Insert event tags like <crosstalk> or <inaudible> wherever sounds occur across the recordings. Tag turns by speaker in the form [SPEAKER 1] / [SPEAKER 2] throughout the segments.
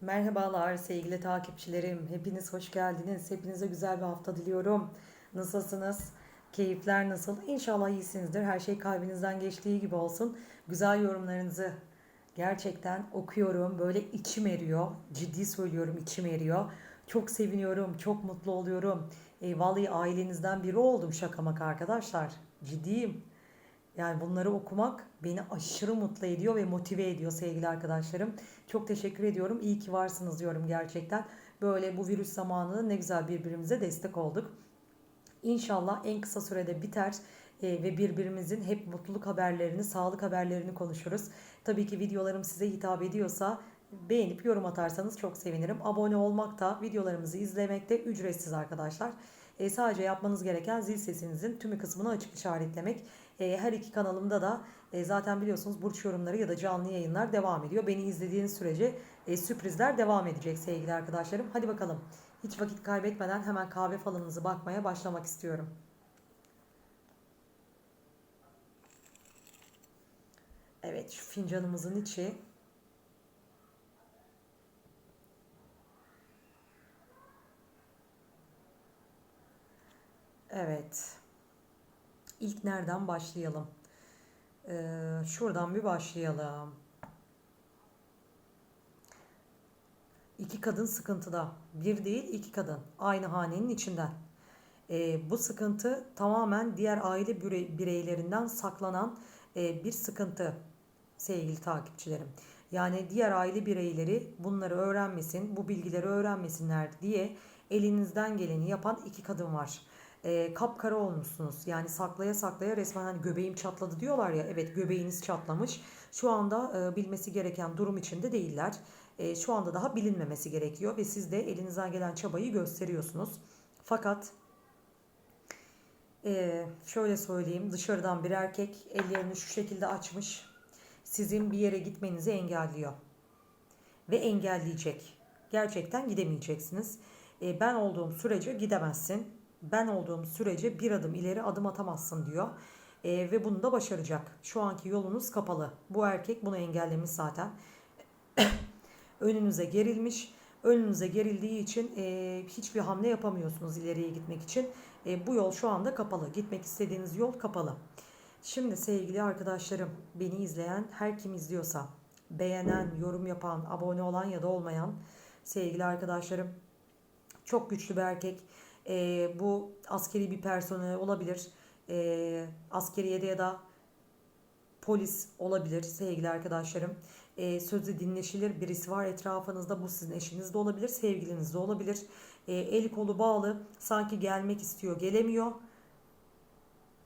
[SPEAKER 1] Merhabalar sevgili takipçilerim. Hepiniz hoş geldiniz. Hepinize güzel bir hafta diliyorum. Nasılsınız? Keyifler nasıl? İnşallah iyisinizdir. Her şey kalbinizden geçtiği gibi olsun. Güzel yorumlarınızı gerçekten okuyorum. Böyle içim eriyor. Ciddi söylüyorum içim eriyor. Çok seviniyorum. Çok mutlu oluyorum. E, vallahi ailenizden biri oldum şaka arkadaşlar. Ciddiyim. Yani bunları okumak beni aşırı mutlu ediyor ve motive ediyor sevgili arkadaşlarım. Çok teşekkür ediyorum. İyi ki varsınız diyorum gerçekten. Böyle bu virüs zamanında ne güzel birbirimize destek olduk. İnşallah en kısa sürede biter e, ve birbirimizin hep mutluluk haberlerini, sağlık haberlerini konuşuruz. Tabii ki videolarım size hitap ediyorsa beğenip yorum atarsanız çok sevinirim. Abone olmak da videolarımızı izlemek de ücretsiz arkadaşlar. E, sadece yapmanız gereken zil sesinizin tümü kısmını açık işaretlemek. E, her iki kanalımda da e, zaten biliyorsunuz burç yorumları ya da canlı yayınlar devam ediyor. Beni izlediğiniz sürece e, sürprizler devam edecek sevgili arkadaşlarım. Hadi bakalım. Hiç vakit kaybetmeden hemen kahve falınızı bakmaya başlamak istiyorum. Evet şu fincanımızın içi Evet. İlk nereden başlayalım? Ee, şuradan bir başlayalım. İki kadın sıkıntıda. Bir değil iki kadın. Aynı hanenin içinden. Ee, bu sıkıntı tamamen diğer aile bireylerinden saklanan e, bir sıkıntı sevgili takipçilerim. Yani diğer aile bireyleri bunları öğrenmesin, bu bilgileri öğrenmesinler diye elinizden geleni yapan iki kadın var e, kapkara olmuşsunuz. Yani saklaya saklaya resmen hani göbeğim çatladı diyorlar ya. Evet göbeğiniz çatlamış. Şu anda e, bilmesi gereken durum içinde değiller. E, şu anda daha bilinmemesi gerekiyor ve siz de elinizden gelen çabayı gösteriyorsunuz. Fakat e, şöyle söyleyeyim dışarıdan bir erkek ellerini şu şekilde açmış. Sizin bir yere gitmenizi engelliyor. Ve engelleyecek. Gerçekten gidemeyeceksiniz. E, ben olduğum sürece gidemezsin ben olduğum sürece bir adım ileri adım atamazsın diyor. E, ve bunu da başaracak. Şu anki yolunuz kapalı. Bu erkek bunu engellemiş zaten. <coughs> Önünüze gerilmiş. Önünüze gerildiği için e, hiçbir hamle yapamıyorsunuz ileriye gitmek için. E, bu yol şu anda kapalı. Gitmek istediğiniz yol kapalı. Şimdi sevgili arkadaşlarım, beni izleyen her kim izliyorsa, beğenen, yorum yapan, abone olan ya da olmayan sevgili arkadaşlarım, çok güçlü bir erkek e, bu askeri bir personel olabilir. E, askeriyede ya da polis olabilir sevgili arkadaşlarım. E, sözü dinleşilir birisi var etrafınızda bu sizin eşiniz de olabilir sevgiliniz de olabilir. E, eli kolu bağlı sanki gelmek istiyor gelemiyor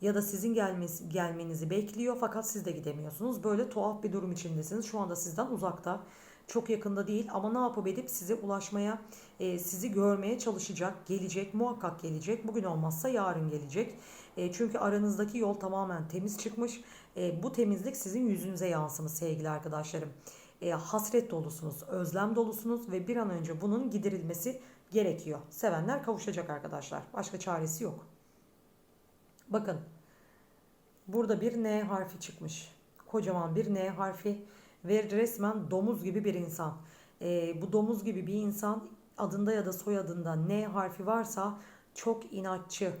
[SPEAKER 1] ya da sizin gelmesi, gelmenizi bekliyor fakat siz de gidemiyorsunuz. Böyle tuhaf bir durum içindesiniz. Şu anda sizden uzakta. Çok yakında değil ama ne yapıp edip size ulaşmaya, e, sizi görmeye çalışacak, gelecek, muhakkak gelecek. Bugün olmazsa yarın gelecek. E, çünkü aranızdaki yol tamamen temiz çıkmış. E, bu temizlik sizin yüzünüze yansımış sevgili arkadaşlarım. E, hasret dolusunuz, özlem dolusunuz ve bir an önce bunun giderilmesi gerekiyor. Sevenler kavuşacak arkadaşlar. Başka çaresi yok. Bakın burada bir N harfi çıkmış. Kocaman bir N harfi ve resmen domuz gibi bir insan. E, bu domuz gibi bir insan adında ya da soyadında N harfi varsa çok inatçı,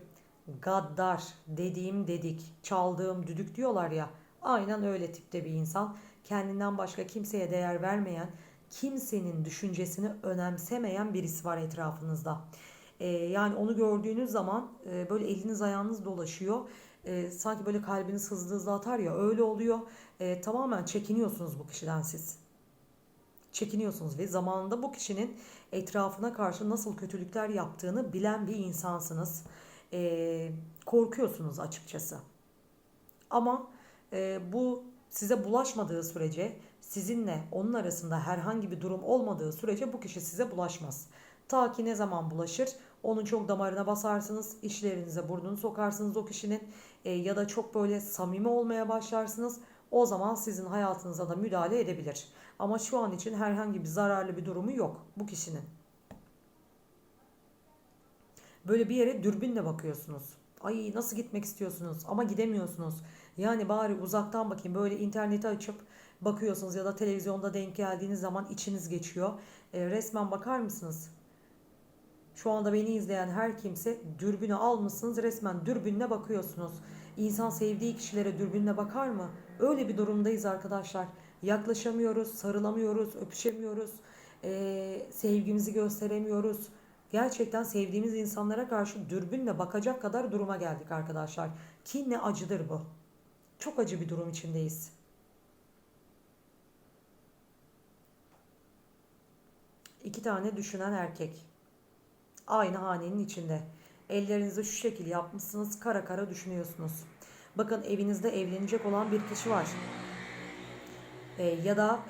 [SPEAKER 1] gaddar, dediğim dedik, çaldığım düdük diyorlar ya. Aynen öyle tipte bir insan. Kendinden başka kimseye değer vermeyen, kimsenin düşüncesini önemsemeyen birisi var etrafınızda. Ee, yani onu gördüğünüz zaman e, böyle eliniz ayağınız dolaşıyor e, sanki böyle kalbiniz hızlı hızlı atar ya öyle oluyor. E, tamamen çekiniyorsunuz bu kişiden siz. Çekiniyorsunuz ve zamanında bu kişinin etrafına karşı nasıl kötülükler yaptığını bilen bir insansınız. E, korkuyorsunuz açıkçası. Ama e, bu size bulaşmadığı sürece sizinle onun arasında herhangi bir durum olmadığı sürece bu kişi size bulaşmaz. Ta ki ne zaman bulaşır? Onun çok damarına basarsınız, işlerinize burnunu sokarsınız o kişinin e, ya da çok böyle samimi olmaya başlarsınız. O zaman sizin hayatınıza da müdahale edebilir. Ama şu an için herhangi bir zararlı bir durumu yok bu kişinin. Böyle bir yere dürbünle bakıyorsunuz. Ay nasıl gitmek istiyorsunuz ama gidemiyorsunuz. Yani bari uzaktan bakayım böyle interneti açıp bakıyorsunuz ya da televizyonda denk geldiğiniz zaman içiniz geçiyor. E, resmen bakar mısınız? Şu anda beni izleyen her kimse dürbünü almışsınız resmen dürbünle bakıyorsunuz. İnsan sevdiği kişilere dürbünle bakar mı? Öyle bir durumdayız arkadaşlar. Yaklaşamıyoruz, sarılamıyoruz, öpüşemiyoruz, ee, sevgimizi gösteremiyoruz. Gerçekten sevdiğimiz insanlara karşı dürbünle bakacak kadar duruma geldik arkadaşlar. Ki ne acıdır bu. Çok acı bir durum içindeyiz. İki tane düşünen erkek. Aynı hanenin içinde. Ellerinizi şu şekil yapmışsınız. Kara kara düşünüyorsunuz. Bakın evinizde evlenecek olan bir kişi var. Ee, ya da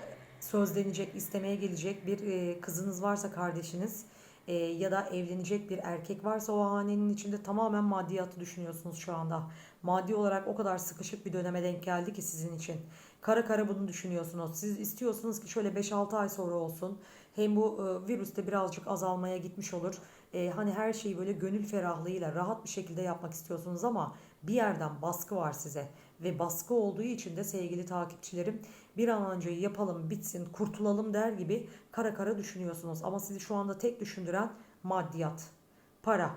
[SPEAKER 1] sözlenecek, istemeye gelecek bir e, kızınız varsa kardeşiniz e, ya da evlenecek bir erkek varsa o hanenin içinde tamamen maddiyatı düşünüyorsunuz şu anda. Maddi olarak o kadar sıkışık bir döneme denk geldi ki sizin için. Kara kara bunu düşünüyorsunuz. Siz istiyorsunuz ki şöyle 5-6 ay sonra olsun. Hem bu e, virüs de birazcık azalmaya gitmiş olur. E, hani her şeyi böyle gönül ferahlığıyla rahat bir şekilde yapmak istiyorsunuz ama bir yerden baskı var size. Ve baskı olduğu için de sevgili takipçilerim bir an önce yapalım bitsin kurtulalım der gibi kara kara düşünüyorsunuz. Ama sizi şu anda tek düşündüren maddiyat, para.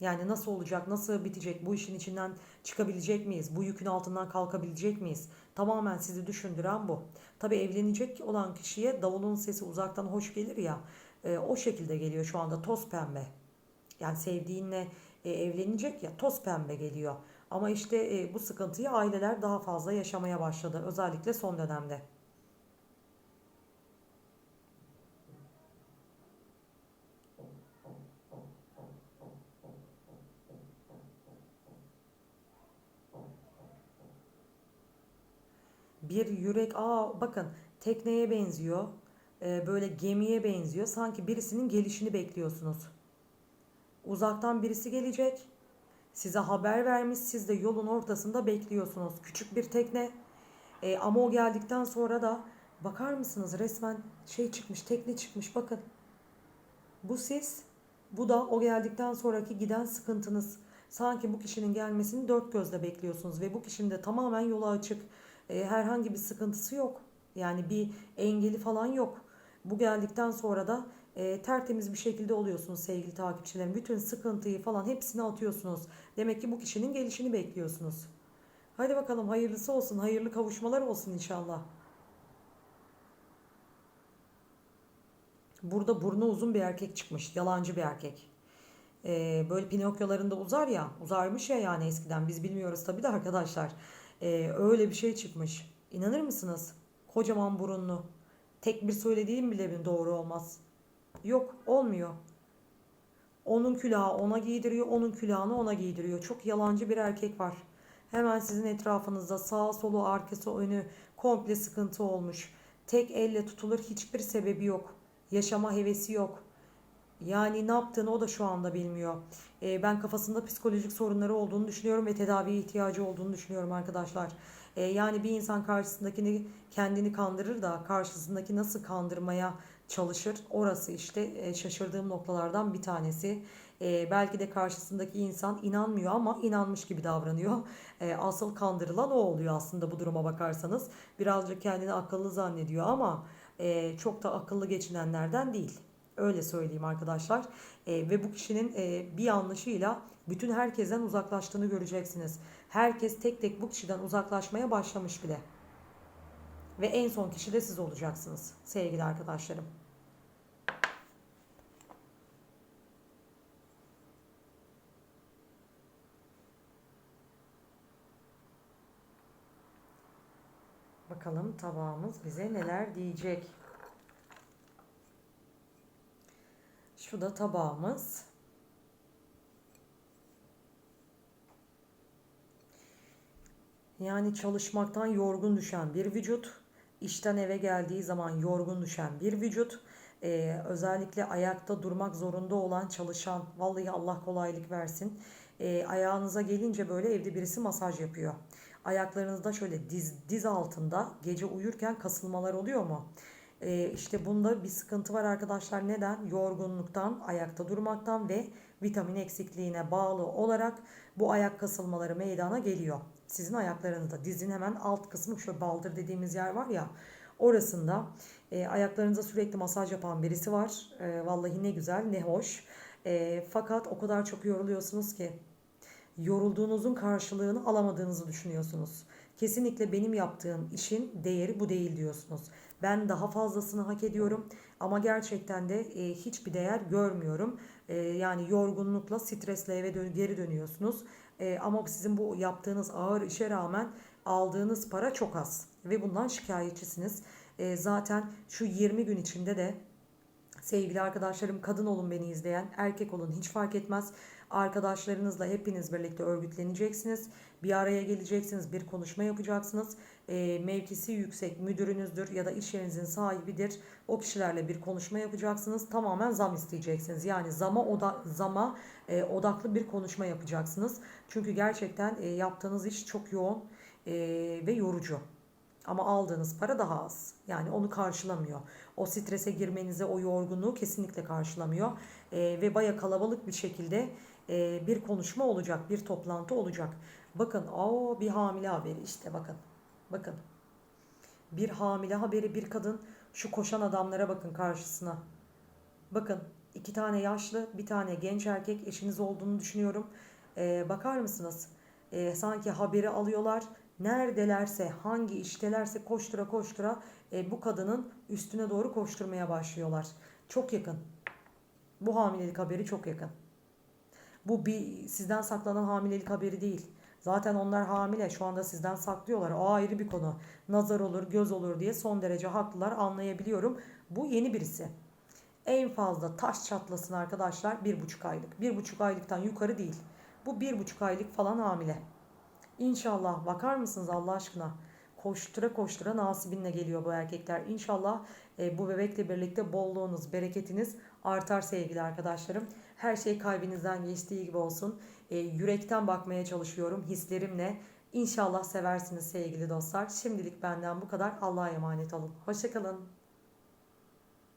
[SPEAKER 1] Yani nasıl olacak, nasıl bitecek, bu işin içinden çıkabilecek miyiz, bu yükün altından kalkabilecek miyiz? Tamamen sizi düşündüren bu. Tabi evlenecek olan kişiye davulun sesi uzaktan hoş gelir ya, e, o şekilde geliyor şu anda toz pembe. Yani sevdiğinle e, evlenecek ya toz pembe geliyor. Ama işte e, bu sıkıntıyı aileler daha fazla yaşamaya başladı. Özellikle son dönemde. Bir yürek, aa bakın tekneye benziyor. E, böyle gemiye benziyor. Sanki birisinin gelişini bekliyorsunuz. Uzaktan birisi gelecek. Size haber vermiş. Siz de yolun ortasında bekliyorsunuz. Küçük bir tekne. E, ama o geldikten sonra da bakar mısınız resmen şey çıkmış, tekne çıkmış. Bakın. Bu siz. Bu da o geldikten sonraki giden sıkıntınız. Sanki bu kişinin gelmesini dört gözle bekliyorsunuz ve bu kişinin de tamamen yola açık. E, herhangi bir sıkıntısı yok. Yani bir engeli falan yok. Bu geldikten sonra da e, tertemiz bir şekilde oluyorsunuz sevgili takipçilerim. Bütün sıkıntıyı falan hepsini atıyorsunuz. Demek ki bu kişinin gelişini bekliyorsunuz. Hadi bakalım hayırlısı olsun, hayırlı kavuşmalar olsun inşallah. Burada burnu uzun bir erkek çıkmış. Yalancı bir erkek. Ee, böyle Pinokyolarında uzar ya. Uzarmış ya yani eskiden. Biz bilmiyoruz tabii de arkadaşlar. Ee, öyle bir şey çıkmış. İnanır mısınız? Kocaman burunlu. Tek bir söylediğim bile mi doğru olmaz? Yok olmuyor. Onun külahı ona giydiriyor, onun külahını ona giydiriyor. Çok yalancı bir erkek var. Hemen sizin etrafınızda sağ solu arkası önü komple sıkıntı olmuş. Tek elle tutulur hiçbir sebebi yok. Yaşama hevesi yok. Yani ne yaptığını o da şu anda bilmiyor. Ee, ben kafasında psikolojik sorunları olduğunu düşünüyorum ve tedaviye ihtiyacı olduğunu düşünüyorum arkadaşlar. Ee, yani bir insan karşısındakini kendini kandırır da karşısındaki nasıl kandırmaya çalışır. Orası işte e, şaşırdığım noktalardan bir tanesi. E, belki de karşısındaki insan inanmıyor ama inanmış gibi davranıyor. E, asıl kandırılan o oluyor aslında bu duruma bakarsanız. Birazcık kendini akıllı zannediyor ama e, çok da akıllı geçinenlerden değil. Öyle söyleyeyim arkadaşlar. E, ve bu kişinin e, bir yanlışıyla bütün herkesten uzaklaştığını göreceksiniz. Herkes tek tek bu kişiden uzaklaşmaya başlamış bile. Ve en son kişi de siz olacaksınız sevgili arkadaşlarım. Bakalım tabağımız bize neler diyecek. Şu da tabağımız. Yani çalışmaktan yorgun düşen bir vücut, işten eve geldiği zaman yorgun düşen bir vücut, ee, özellikle ayakta durmak zorunda olan çalışan, vallahi Allah kolaylık versin. Ee, ayağınıza gelince böyle evde birisi masaj yapıyor. Ayaklarınızda şöyle diz, diz altında gece uyurken kasılmalar oluyor mu? Ee, işte bunda bir sıkıntı var arkadaşlar. Neden? Yorgunluktan, ayakta durmaktan ve vitamin eksikliğine bağlı olarak bu ayak kasılmaları meydana geliyor. Sizin ayaklarınızda dizin hemen alt kısmı şu baldır dediğimiz yer var ya orasında e, ayaklarınıza sürekli masaj yapan birisi var. E, vallahi ne güzel ne hoş. E, fakat o kadar çok yoruluyorsunuz ki yorulduğunuzun karşılığını alamadığınızı düşünüyorsunuz. Kesinlikle benim yaptığım işin değeri bu değil diyorsunuz. Ben daha fazlasını hak ediyorum ama gerçekten de e, hiçbir değer görmüyorum. E, yani yorgunlukla, stresle eve dön- geri dönüyorsunuz. E, ama sizin bu yaptığınız ağır işe rağmen aldığınız para çok az ve bundan şikayetçisiniz. E, zaten şu 20 gün içinde de Sevgili arkadaşlarım kadın olun beni izleyen, erkek olun hiç fark etmez. Arkadaşlarınızla hepiniz birlikte örgütleneceksiniz. Bir araya geleceksiniz, bir konuşma yapacaksınız. E, mevkisi yüksek müdürünüzdür ya da iş yerinizin sahibidir. O kişilerle bir konuşma yapacaksınız. Tamamen zam isteyeceksiniz. Yani zama oda zama e, odaklı bir konuşma yapacaksınız. Çünkü gerçekten e, yaptığınız iş çok yoğun e, ve yorucu. Ama aldığınız para daha az. Yani onu karşılamıyor. O strese girmenize, o yorgunluğu kesinlikle karşılamıyor. Ee, ve baya kalabalık bir şekilde e, bir konuşma olacak, bir toplantı olacak. Bakın, o bir hamile haberi işte bakın. Bakın. Bir hamile haberi, bir kadın şu koşan adamlara bakın karşısına. Bakın iki tane yaşlı, bir tane genç erkek eşiniz olduğunu düşünüyorum. Ee, bakar mısınız? Ee, sanki haberi alıyorlar. Neredelerse, hangi iştelerse koştura koştura e, bu kadının üstüne doğru koşturmaya başlıyorlar. Çok yakın. Bu hamilelik haberi çok yakın. Bu bir sizden saklanan hamilelik haberi değil. Zaten onlar hamile. Şu anda sizden saklıyorlar. O ayrı bir konu. Nazar olur, göz olur diye son derece haklılar. Anlayabiliyorum. Bu yeni birisi. En fazla taş çatlasın arkadaşlar bir buçuk aylık. Bir buçuk aylıktan yukarı değil. Bu bir buçuk aylık falan hamile. İnşallah bakar mısınız Allah aşkına? Koştura koştura nasibinle geliyor bu erkekler. İnşallah e, bu bebekle birlikte bolluğunuz, bereketiniz artar sevgili arkadaşlarım. Her şey kalbinizden geçtiği gibi olsun. E, yürekten bakmaya çalışıyorum hislerimle. İnşallah seversiniz sevgili dostlar. Şimdilik benden bu kadar. Allah'a emanet olun. Hoşçakalın.